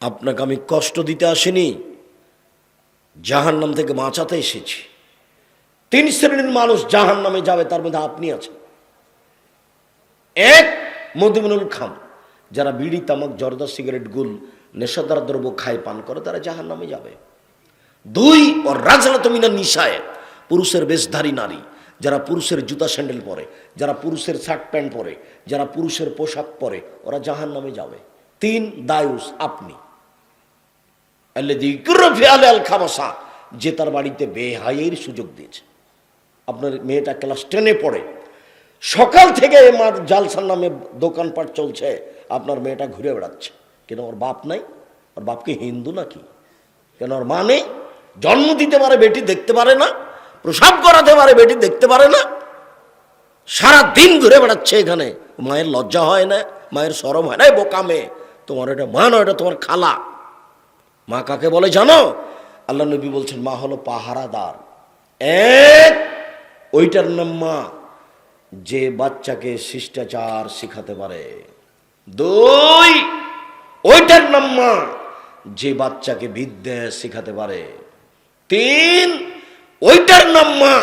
আপনাকে আমি কষ্ট দিতে আসিনি জাহান নাম থেকে বাঁচাতে এসেছি। তিন শ্রেণির মানুষ জাহান নামে যাবে, তার মধ্যে আপনি আছেন। এক, মধুমিনুল খাম যারা বিড়ি, তামাক, জর্দা, সিগারেট, গুল, নেশাদার দ্রব্য খায়, পান করে, তারা জাহান নামে যাবে। দুই ও রাজনাত মিনা নিশায়, পুরুষের বেশধারী নারী, যারা পুরুষের জুতা স্যান্ডেল পরে, যারা পুরুষের শার্ট প্যান্ট পরে, যারা পুরুষের পোশাক পরে, ওরা জাহান নামে যাবে। তিন, দায়ুস, আপনি। খামাসা, যে তার বাড়িতে বেহাইয়ের সুযোগ দিয়েছে। আপনার মেয়েটা ক্লাস টেনে পড়ে। সকাল থেকে মার জালসার নামে দোকানপাট চলছে, আপনার মেয়েটা ঘুরে বেড়াচ্ছে। কেন ওর বাপ নাই? ওর বাপকে হিন্দু নাকি? কেন ওর মা নেই? জন্ম দিতে পারে, বেটি দেখতে পারে না। প্রসাব করাতে পারে, বেটি দেখতে পারে না। সারা দিন ঘুরে বেড়াচ্ছে এখানে। মায়ের লজ্জা হয় না, মায়ের সরম হয় না এই বোকা মেয়ে তোমার এটা মা নয়, এটা তোমার খালা। মা কাকে বলে জানো? আল্লাহ নবী বলছেন, মা হলো পাহারাদার। এক, ওইটার নাম মা, যে বাচ্চাকে শিষ্টাচার শিখাতে পারে। দুই, ওইটার নাম মা, যে বাচ্চাকে বিদ্যা শিখাতে পারে। তিন, ওইটার নাম মা,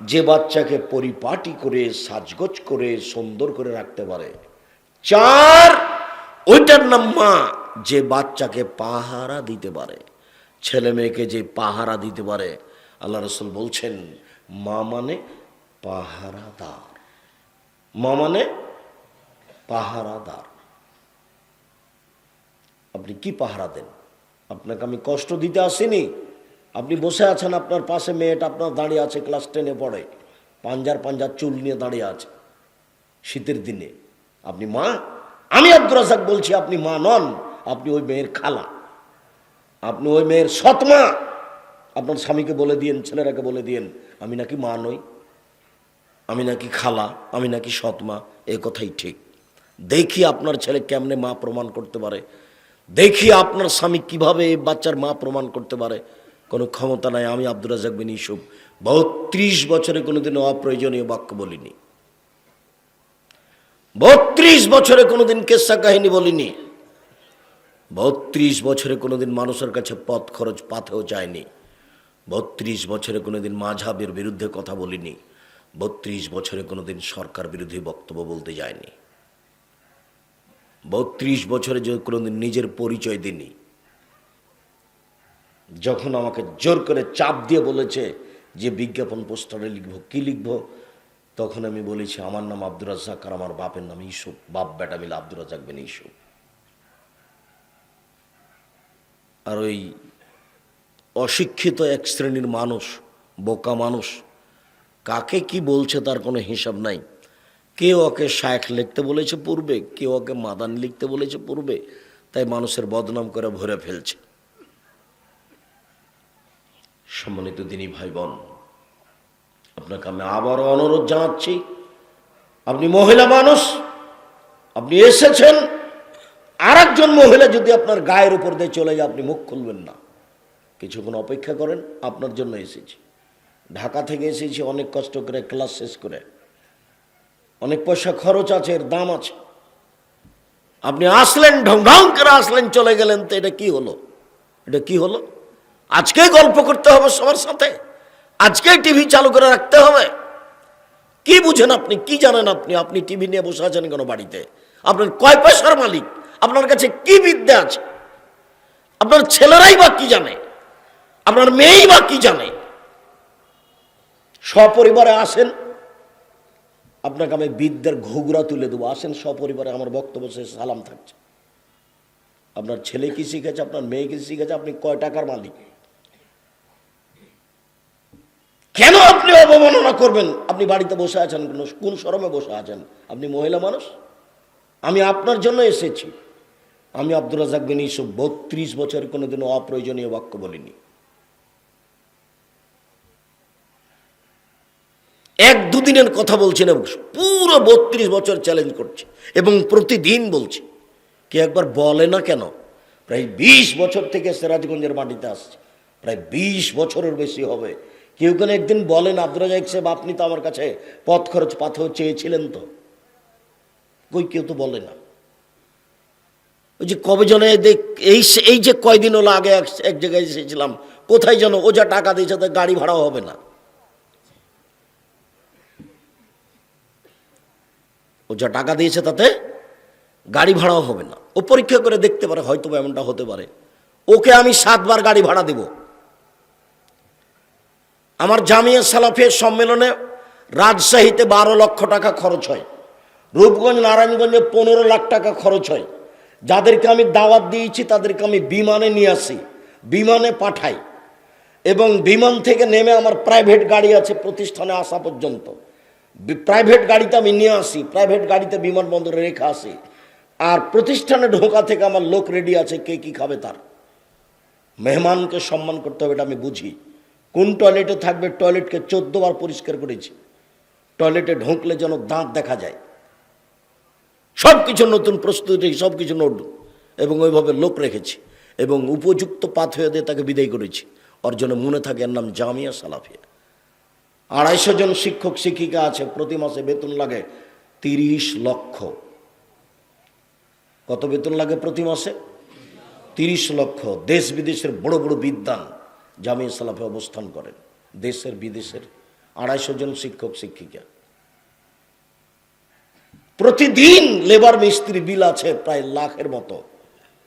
যে বাচ্চাকে পরিপাটি করে, সাজগোজ করে, সুন্দর করে রাখতে পারে। চার, ওইটার নাম মা যে বাচ্চাকে পাহারা দিতে পারে, ছেলে মেয়েকে যে পাহারা দিতে পারে, আল্লাহ রসুল বলছেন, মা মানে পাহারাদার। মা মানে পাহারাদার। আপনি কি পাহারা দেন? আপনাকে আমি কষ্ট দিতে আসিনি। আপনি বসে আছেন আপনার পাশে, মেয়েটা আপনার দাঁড়িয়ে আছে, ক্লাস টেনে পড়ে। পাঞ্জার পাঞ্জার চুল নিয়ে দাঁড়িয়ে আছে। শীতের দিনে। আপনি মা? আমি আব্দুর রাজাক বলছি, আপনি মা নন। আপনি ওই মেয়ের খালা। আপনি ওই মেয়ের সৎমা। আপনার স্বামীকে বলে দিয়েন, ছেলেরাকে বলে দিয়েন, আমি নাকি মা নই, আমি নাকি খালা, আমি নাকি সৎমা, এ কথাই ঠিক। দেখি আপনার ছেলে কেমনে মা প্রমাণ করতে পারে। দেখি আপনার স্বামী কীভাবে এই বাচ্চার মা প্রমাণ করতে পারে। কোনো ক্ষমতা নাই, আমি আব্দুর রাজাক বিন ইসুফ বত্রিশ বছরে কোনোদিন অপ্রয়োজনীয় বাক্য বলিনি। বত্রিশ বছরে কোনোদিন কেসা কাহিনী বলিনি। বত্রিশ বছরে কোনোদিন মানুষের কাছে পথ খরচ পাথেও যায়নি। বত্রিশ বছরে কোনোদিন মাঝাবের বিরুদ্ধে কথা বলিনি। বত্রিশ বছরে কোনোদিন সরকার বিরোধী বক্তব্য বলতে যায়নি। বত্রিশ বছরে যে কোনোদিন নিজের পরিচয় দিনি যখন আমাকে জোর করে চাপ দিয়ে বলেছে যে বিজ্ঞাপন পোস্টারে লিখব, কি লিখব, তখন আমি বলেছি, আমার নাম আব্দুর রাজ্জাক আর আমার বাপের নাম ইসুফ বাপ, বেটা মিলে আব্দুর রাজ্জাক বেন ইসুফ আর ওই অশিক্ষিত এক শ্রেণির মানুষ, বোকা মানুষ, কাকে কি বলছে তার কোনো হিসাব নাই। কেউ ওকে শায়েখ লিখতে বলেছে পূর্বে কেউ ওকে মাদান লিখতে বলেছে পূর্বে, তাই মানুষের বদনাম করে ভরে ফেলছে। সম্মানিত দিনী ভাই বোন আপনাকে আমি আবারও অনুরোধ জানাচ্ছি, আপনি মহিলা মানুষ, আপনি এসেছেন আর একজন মহিলা যদি আপনার গায়ের উপর দিয়ে চলে যায়, আপনি মুখ খুলবেন না। কিছুক্ষণ অপেক্ষা করেন, আপনার জন্য এসেছি। ঢাকা থেকে এসেছি, অনেক কষ্ট করে ক্লাস শেষ করে। অনেক পয়সা খরচ আছে, এর দাম আছে। আপনি আসলেন, ঢং ঢং করে আসলেন, চলে গেলেন, তো এটা কি হলো? এটা কি হলো? আজকেই গল্প করতে হবে সবার সাথে। আজকেই টিভি চালু করে রাখতে হবে। কি বুঝেন আপনি? কি জানেন আপনি? আপনি টিভি নিয়ে বসে আছেন কেন বাড়িতে? আপনার কয় পয়সার মালিক? আপনার কাছে কি বিদ্যা আছে? আপনার ছেলেরাই বা কি জানে? আপনার মেয়েই বা কি জানে? সপরিবারে আসেন, আপনাকে আমি বিদ্যার ঘুগরা তুলে দেবো। আসেন সপরিবারে, আমার বক্তব্য শেষ, সালাম থাকছে। আপনার ছেলে কি শিখেছে? আপনার মেয়ে কি শিখেছে? আপনি কয় টাকার মালিক? কেন আপনি অবমাননা করবেন? আপনি বাড়িতে বসে আছেন, কেন শরমে বসে আছেন? আপনি মহিলা মানুষ? আমি আপনার জন্য এসেছি। আমি আব্দুল রাজাক বিন ইসুফ বত্রিশ বছর কোনোদিনও অপ্রয়োজনীয় বাক্য বলিনি। এক দুদিনের কথা বলছি না, পুরো বত্রিশ বছর চ্যালেঞ্জ করছে এবং প্রতিদিন বলছি। কে একবার বলে না কেন? প্রায় বিশ বছর থেকে সিরাজগঞ্জের মাটিতে আসছে। প্রায় বিশ বছরের বেশি হবে। কেউ কেন একদিন বলেন আব্দুল রাজাক সাহেব, আপনি তো আমার কাছে পথ খরচ পাথর চেয়েছিলেন তো। কই কেউ তো বলে না। ওই যে কবে দেখ, এই এই যে কয়দিন হলো আগে এক- জায়গায় এসেছিলাম, কোথায় যেন ও যা টাকা দিয়েছে তার গাড়ি ভাড়াও হবে না। ও যা টাকা দিয়েছে তাতে গাড়ি ভাড়াও হবে না। ও পরীক্ষা করে দেখতে পারে, হয়তো এমনটা হতে পারে। ওকে আমি সাতবার গাড়ি ভাড়া দেব। আমার জামিয়া সালাফিয়া সম্মেলনে রাজশাহীতে বারো লক্ষ টাকা খরচ হয়। রূপগঞ্জ, নারায়ণগঞ্জে পনেরো লাখ টাকা খরচ হয়। যাদেরকে আমি দাওয়াত দিয়েছি, তাদেরকে আমি বিমানে নিয়ে আসি, বিমানে পাঠাই। এবং বিমান থেকে নেমে আমার প্রাইভেট গাড়ি আছে প্রতিষ্ঠানে আসা পর্যন্ত। প্রাইভেট গাড়িতে আমি নিয়ে আসি প্রাইভেট গাড়িতে বিমানবন্দরে রেখে আসি আর প্রতিষ্ঠানে ঢোকা থেকে আমার লোক রেডি আছে, কে কি খাবে তার। মেহমানকে সম্মান করতে হবে এটা আমি বুঝি। কোন টয়লেটে থাকবে? টয়লেটকে চোদ্দ বার পরিষ্কার করেছি। টয়লেটে ঢুকলে যেন দাঁত দেখা যায়। সব কিছু নতুন প্রস্তুতি সব কিছু নোট এবং ওইভাবে লোক রেখেছি এবং উপযুক্ত পাথ হয়ে দিয়ে তাকে বিদায় করেছি। ওর জন্য মনে থাকে এর নাম জামিয়া সালাফিয়া। আড়াইশো জন শিক্ষক, শিক্ষিকা আছে, প্রতি মাসে বেতন লাগে তিরিশ লক্ষ। কত বেতন লাগে প্রতি মাসে? তিরিশ লক্ষ। দেশ বিদেশের বড় বড় বিদ্যান জামিয়া সালাফে অবস্থান করেন। দেশের বিদেশের আড়াইশো জন শিক্ষক, শিক্ষিকা। প্রতিদিন লেবার মিস্ত্রি বিল আছে প্রায় লাখের মতো।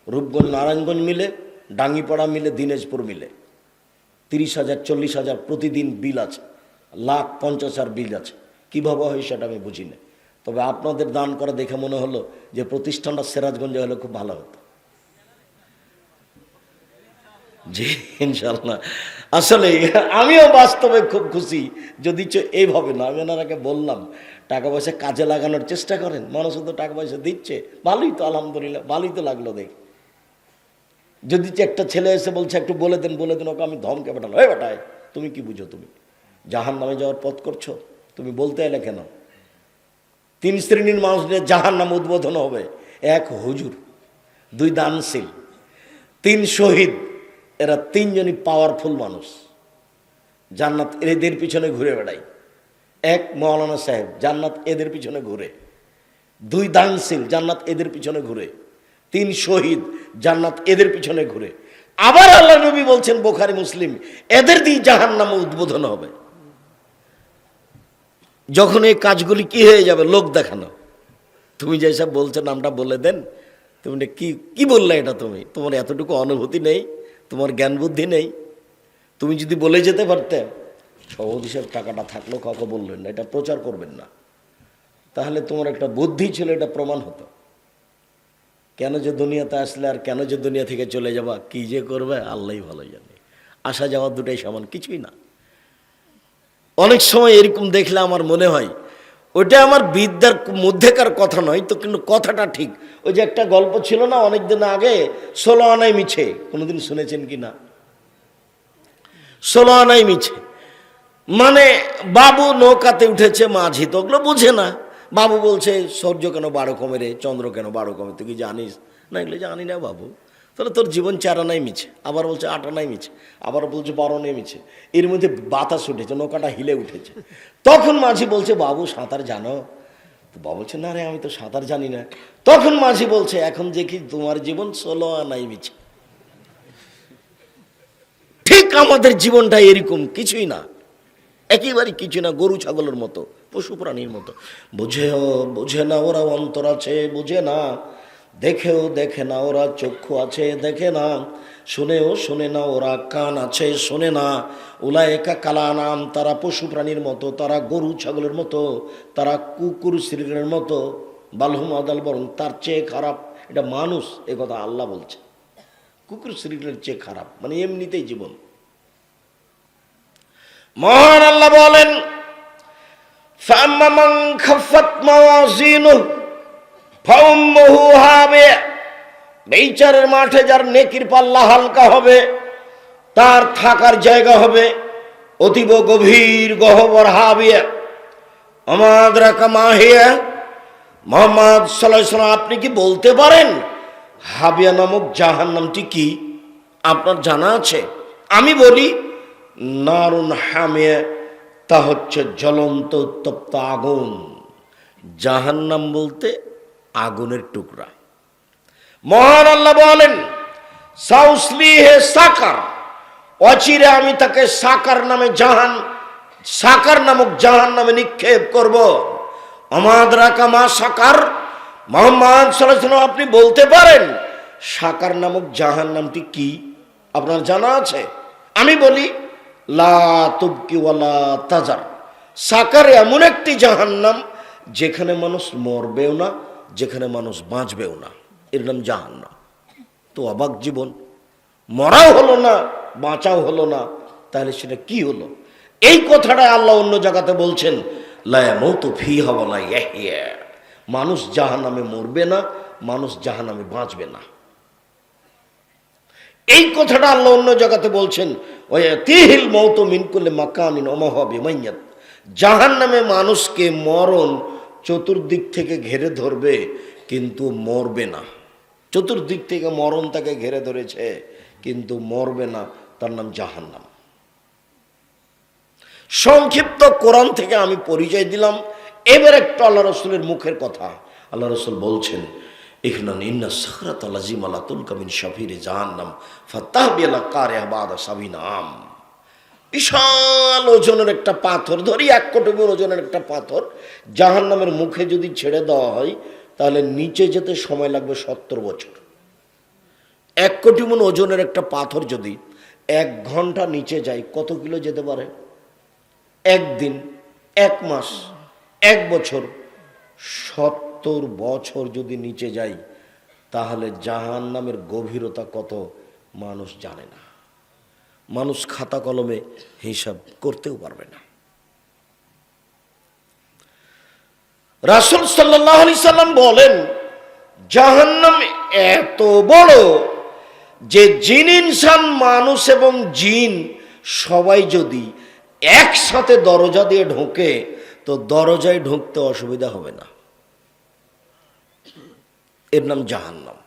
রূপগঞ্জ, নারায়ণগঞ্জ মিলে, ডাঙ্গিপাড়া মিলে, দিনাজপুর মিলে। তিরিশ হাজার, চল্লিশ হাজার প্রতিদিন বিল আছে। লাখ পঞ্চাশ হাজার বিল আছে। কীভাবে হয় সেটা আমি বুঝি না তবে আপনাদের দান করা দেখে মনে হলো যে প্রতিষ্ঠানটা সিরাজগঞ্জে হলে খুব ভালো হতো। জি ইনশাল্লাহ আসলে আমিও বাস্তবে খুব খুশি, যদি এইভাবে না, আমি ওনারাকে বললাম, টাকা পয়সা কাজে লাগানোর চেষ্টা করেন, মানুষ তো টাকা পয়সা দিচ্ছে, ভালোই তো, আলহামদুলিল্লাহ, ভালোই তো লাগল দেখ। যদি একটা ছেলে এসে বলছে, একটু বলে দেন বলে দেন, ওকে আমি ধমকে পাঠালো এই বেটায় তুমি কি বুঝো তুমি? জাহান নামে যাওয়ার পথ করছ? তুমি বলতে এলে কেন? তিন শ্রেণির মানুষদের জাহান নাম উদ্বোধন হবে, এক হুজুর, দুই দানশীল, তিন শহীদ এরা তিনজনই পাওয়ারফুল মানুষ। জান্নাত এদের পিছনে ঘুরে বেড়ায়। এক মৌলানা সাহেব, জান্নাত এদের পিছনে ঘুরে। দুই দানশীল, জান্নাত এদের পিছনে ঘুরে। তিন শহীদ, জান্নাত এদের পিছনে ঘুরে। আবার আল্লাহ নবী বলছেন, বোখারি, মুসলিম, এদের দিয়ে জাহান নামে উদ্বোধন হবে। যখন এই কাজগুলি কি হয়ে যাবে, লোক দেখানো। তুমি যেসব বলছো, নামটা বলে দেন। তুমি কি কি বললে এটা তুমি? তোমার এতটুকু অনুভূতি নেই, তোমার জ্ঞান বুদ্ধি নেই। তুমি যদি বলে যেতে পারতে সহদিসের টাকাটা থাকলেও কাউকে বললেন না, এটা প্রচার করবেন না। তাহলে তোমার একটা বুদ্ধি ছিল, এটা প্রমাণ হতো। কেন যে দুনিয়াতে আসলে আর কেন যে দুনিয়া থেকে চলে যাবা, কি যে করবে আল্লাহই ভালো জানে। আসা যাওয়া দুটাই সমান, কিছুই না। অনেক সময় এরকম দেখলে আমার মনে হয় ওটা আমার বিদ্যার মধ্যেকার কথা নয়, তো কিন্তু কথাটা ঠিক। ওই যে একটা গল্প ছিল না অনেক দিন আগে, ষোলো আনাই মিছে, কোনোদিন শুনেছেন কি না? ষোলো আনাই মিছে। মানে বাবু নৌকাতে উঠেছে মাঝি, তো ওগুলো বুঝে না। বাবু বলছে, সূর্য কেন বারো কমে রে, চন্দ্র কেন বারো কমে, তুই কি জানিস? না, এগুলো জানি না বাবু। তাহলে তোর জীবন চার আনাই মিছে। আবার বলছে আট আনাই মিছে। আবার বলছে বারো আনাই মিছে। এর মধ্যে বাতাস উঠেছে, নৌকাটা হিলে উঠেছে। তখন মাঝি বলছে, বাবু, সাঁতার জানো? তো বাবু বলছে, না রে, আমি তো সাঁতার জানি না। তখন মাঝি বলছে, এখন দেখি তোমার জীবন ষোলো আনাই মিছে। ঠিক আমাদের জীবনটা এরকম, কিছুই না। একেবারে কিছু না, গরু, ছাগলের মতো, পশু, প্রাণীর মতো। বুঝেও, বুঝে না ওরা অন্তর আছে, বুঝে না। দেখেও দেখে না, ওরা চক্ষু আছে দেখে না। শুনেও শুনে না, ওরা কান আছে শোনে না। উলায়েকা কালা নাম তারা পশু প্রাণীর মতো, তারা গরু ছাগলের মতো, তারা কুকুর সিলিগের মতো। বালহুম আদাল বরং তার চেয়ে খারাপ, এটা মানুষ, এ কথা আল্লাহ বলছে। কুকুর সিলিগের চেয়ে খারাপ মানে এমনিতেই জীবন। মহান আল্লাহ বলেন হবে। নেচারের মাঠে যার নেকির পাল্লা হালকা হবে, তার থাকার জায়গা হবে অতীব গভীর গহবর হাবিয়া আমাদ রাকা মাহিয়া মোহাম্মদ সাল্লাহ আপনি কি বলতে পারেন হাবিয়া নামক জাহান নামটি কি? আপনার জানা আছে? আমি বলি, নারুন হামিয়া, তা হচ্ছে জ্বলন্ত উত্তপ্ত আগুন। জাহান্নাম বলতে আগুনের টুকরা। মহান আল্লাহ বলেন সাউসলি হে সাকার। অচিরে আমি তাকে সাকার নামে জাহান, সাকার নামক জাহান নামে নিক্ষেপ করব। আমাদ রাকামা সাকার। মোহাম্মদ সাল্লাহ আপনি বলতে পারেন, সাকার নামক জাহান নামটি কি? আপনার জানা আছে। আমি বলি লা তাজার। সাকার এমন একটি জাহান্নাম, যেখানে মানুষ মরবেও না যেখানে মানুষ বাঁচবেও না। এর নাম জাহান্নাম। তো অবাক জীবন। মরাও হলো না, বাঁচাও হলো না। তাহলে সেটা কি হলো? এই কথাটা আল্লাহ অন্য জায়গাতে বলছেন ফি মানুষ জাহান্নামে মরবে না, মানুষ জাহান্নামে বাঁচবে না। এই কথাটা আল্লাহ অন্য জায়গাতে বলছেন তিহিল মৌত মিনকুল্লে মাকানিন অমহাবি মাইয়াত জাহান নামে মানুষকে মরণ চতুর্দিক থেকে ঘেরে ধরবে, কিন্তু মরবে না। চতুর্দিক থেকে মরণ তাকে ঘেরে ধরেছে, কিন্তু মরবে না, তার নাম জাহান্নাম। সংক্ষিপ্ত কোরআন থেকে আমি পরিচয় দিলাম। এবার একটু আল্লাহ রসুলের মুখের কথা। আল্লাহ রসুল বলছেন ইখনান ইন্না কামিন শাফিরে জাহান্নাম ফাতাহ বিয়ালা কারে আবাদ সাবিনাম বিশাল ওজনের একটা পাথর, ধরি এক কোটবির ওজনের একটা পাথর, জাহান্নামের মুখে যদি ছেড়ে দেওয়া হয়, তাহলে নিচে যেতে সময় লাগবে সত্তর বছর। এক কোটি মন ওজনের একটা পাথর যদি এক ঘণ্টা নিচে যায়, কত কিলো যেতে পারে? একদিন, এক মাস, এক বছর, সত্তর বছর যদি নিচে যাই তাহলে জাহান নামের গভীরতা কত মানুষ জানে না। মানুষ খাতা কলমে হিসাব করতেও পারবে না। রাসুল সাল্লাহ আলি সাল্লাম বলেন, জাহান্নাম এত বড় যে জিন, ইনসান, মানুষ এবং জিন সবাই যদি একসাথে দরজা দিয়ে ঢোকে, তো দরজায় ঢুকতে অসুবিধা হবে না। এর নাম জাহান্নাম।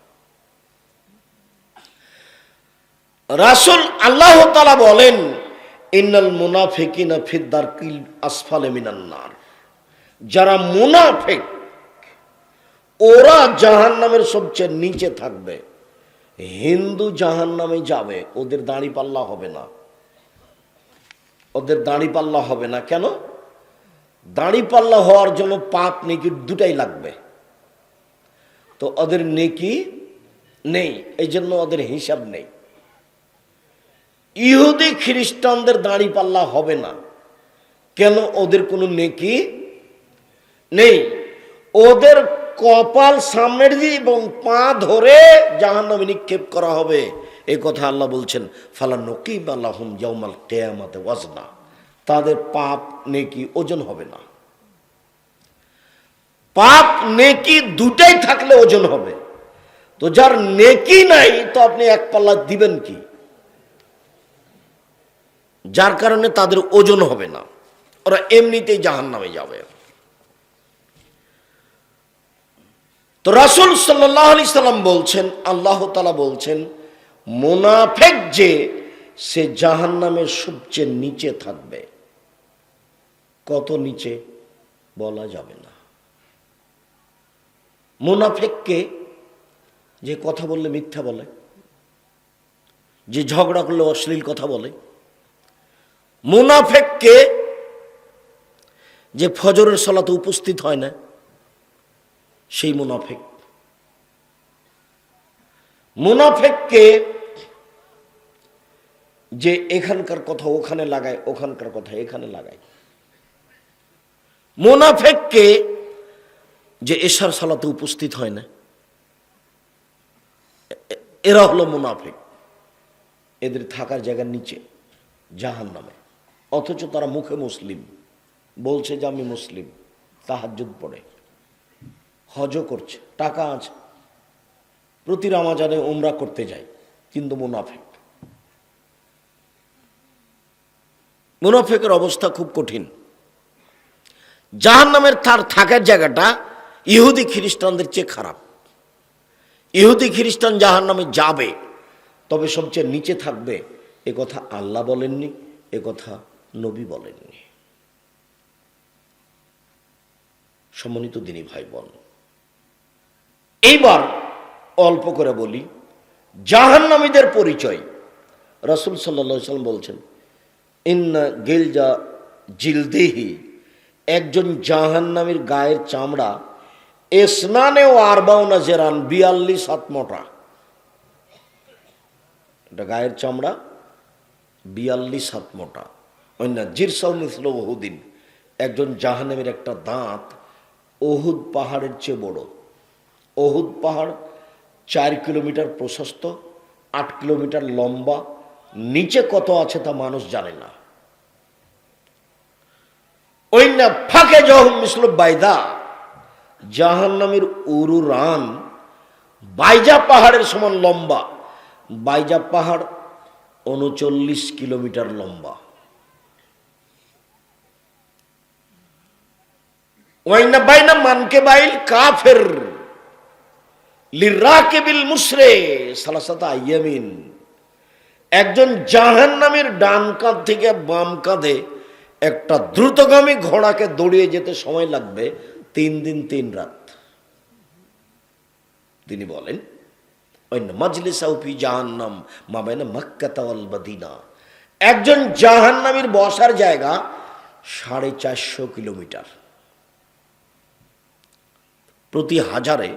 রাসুল আল্লাহ তালা বলেন, ইন্নাল মুনাফিকিনা কিল আসফালে মিনান্নার যারা মুনাফেক, ওরা জাহান নামের সবচেয়ে নিচে থাকবে। হিন্দু জাহান নামে যাবে, ওদের দাঁড়ি পাল্লা হবে না। ওদের দাঁড়ি পাল্লা হবে না। কেন? দাঁড়ি পাল্লা হওয়ার জন্য পাপ নেকি দুটাই লাগবে। তো ওদের নেকি নেই এই জন্য ওদের হিসাব নেই। ইহুদি খ্রিস্টানদের দাঁড়ি পাল্লা হবে না। কেন? ওদের কোনো নেকি নেই। ওদের কপাল সামনের দিকে এবং পা ধরে জাহান নামে নিক্ষেপ করা হবে। এই কথা আল্লাহ বলছেন, ফালা নকিব আল্লাহম জাউমাল কেয়ামাতে ওয়াজনা। তাদের পাপ নেকি ওজন হবে না। পাপ নেকি দুটাই থাকলে ওজন হবে। তো যার নেকি নাই, তো আপনি এক পাল্লা দিবেন কি? যার কারণে তাদের ওজন হবে না। ওরা এমনিতেই জাহান নামে যাবে। তো রাসুল সাল্লাহ আলি সাল্লাম বলছেন, আল্লাহ তালা বলছেন, মোনাফেক যে, সে জাহান নামের সবচেয়ে নিচে থাকবে। কত নিচে বলা যাবে না। মোনাফেককে যে কথা বললে মিথ্যা বলে, যে ঝগড়া করলে অশ্লীল কথা বলে মুনাফেককে যে ফজরের সলাতে উপস্থিত হয় না, সেই মুনাফেক। মুনাফেককে যে এখানকার কথা ওখানে লাগায়, ওখানকার কথা এখানে লাগায়। মুনাফেককে যে এশার সালাতে উপস্থিত হয় না এরা হলো মুনাফেক। এদের থাকার জায়গার নিচে জাহান নামে অথচ তারা মুখে মুসলিম। বলছে যে আমি মুসলিম। তাহাজ্জুদ পড়ে। হজ করছে। টাকা আছে। প্রতি রামাজানে উমরা করতে যায়। কিন্তু মুনাফেক। মুনাফেকের অবস্থা খুব কঠিন। জাহান নামের তার থাকার জায়গাটা ইহুদি খ্রিস্টানদের চেয়ে খারাপ। ইহুদি খ্রিস্টান জাহান নামে যাবে, তবে সবচেয়ে নিচে থাকবে, এ কথা আল্লাহ বলেননি, এ কথা নবী বলেননি। সম্মানিত দিনী ভাই বোন এইবার অল্প করে বলি, জাহান্নামীদের পরিচয়। রসুল সাল্লা সাল্লাম বলছেন, ইন্না গিলজা জিলদেহি একজন জাহান্নামীর গায়ের চামড়া, এসনানে ও আরবাউনা জেরান বিয়াল্লিশ হাত মোটা। এটা গায়ের চামড়া, বিয়াল্লিশ হাত মোটা। অন্য জিরসাউ মিসল ওহুদিন। একজন জাহান্নামীর একটা দাঁত ওহুদ পাহাড়ের চেয়ে বড়। ওহুদ পাহাড় চার কিলোমিটার প্রশস্ত, আট কিলোমিটার লম্বা, নিচে কত আছে তা মানুষ জানে না। না ফাঁকে যখন মিসল বাইদা। জাহান্নামের উরু রান বাইজা পাহাড়ের সমান লম্বা। বাইজা পাহাড় উনচল্লিশ কিলোমিটার লম্বা। ওয়াইনা বাইনা মানকে বাইল কাফের লিরাকিবিল মুসরে সালাসাতা আইয়ামিন একজন জাহান্নামের ডান কাঁধ থেকে বাম কাঁধে একটা দ্রুতগামী ঘোড়াকে দৌড়িয়ে যেতে সময় লাগবে তিন দিন, তিন রাত। তিনি বলেন অন্য মাজলিস আউফি জাহান্নাম মাবেনা মক্কাতাওয়াল মদিনা। একজন জাহান্নামীর বসার জায়গা সাড়ে চারশো কিলোমিটার। প্রতি হাজারে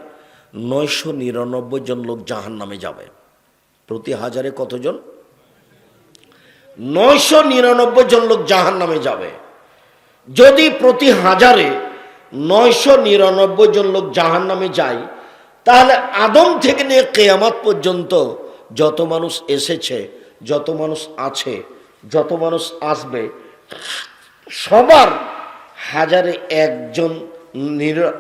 নয়শো নিরানব্বই জন লোক জাহান নামে যাবে। প্রতি হাজারে কতজন? নয়শো নিরানব্বই জন লোক জাহান নামে যাবে। যদি প্রতি হাজারে নয়শো নিরানব্বই জন লোক জাহান নামে যায়, তাহলে আদম থেকে নিয়ে কেয়ামাত পর্যন্ত যত মানুষ এসেছে, যত মানুষ আছে, যত মানুষ আসবে, সবার হাজারে একজন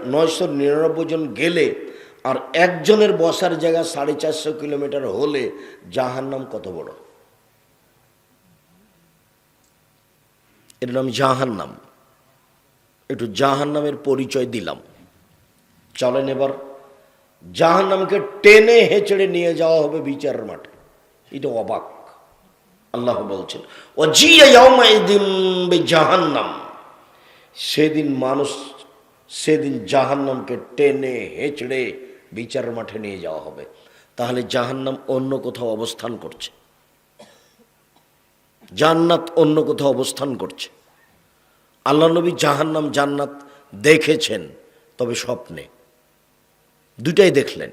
নয়শো নিরানব্বই জন গেলে আর একজনের বসার জায়গা সাড়ে চারশো কিলোমিটার হলে জাহান্নাম কত বড়? এর নাম জাহান্নাম। একটু জাহান্নামের পরিচয় দিলাম। চলেন এবার। জাহান্নামকে টেনে হেঁচড়ে নিয়ে যাওয়া হবে বিচার মাঠে। এটা অবাক। আল্লাহ বলছেন ও জিয়া জাহান্নাম। সেদিন মানুষ সেদিন জাহান্নামকে টেনে, হেঁচড়ে বিচার মাঠে নিয়ে যাওয়া হবে। তাহলে জাহান্নাম অন্য কোথাও অবস্থান করছে। জান্নাত অন্য কোথাও অবস্থান করছে। আল্লাহ নবী জাহান্নাম জান্নাত দেখেছেন, তবে স্বপ্নে। দুটাই দেখলেন।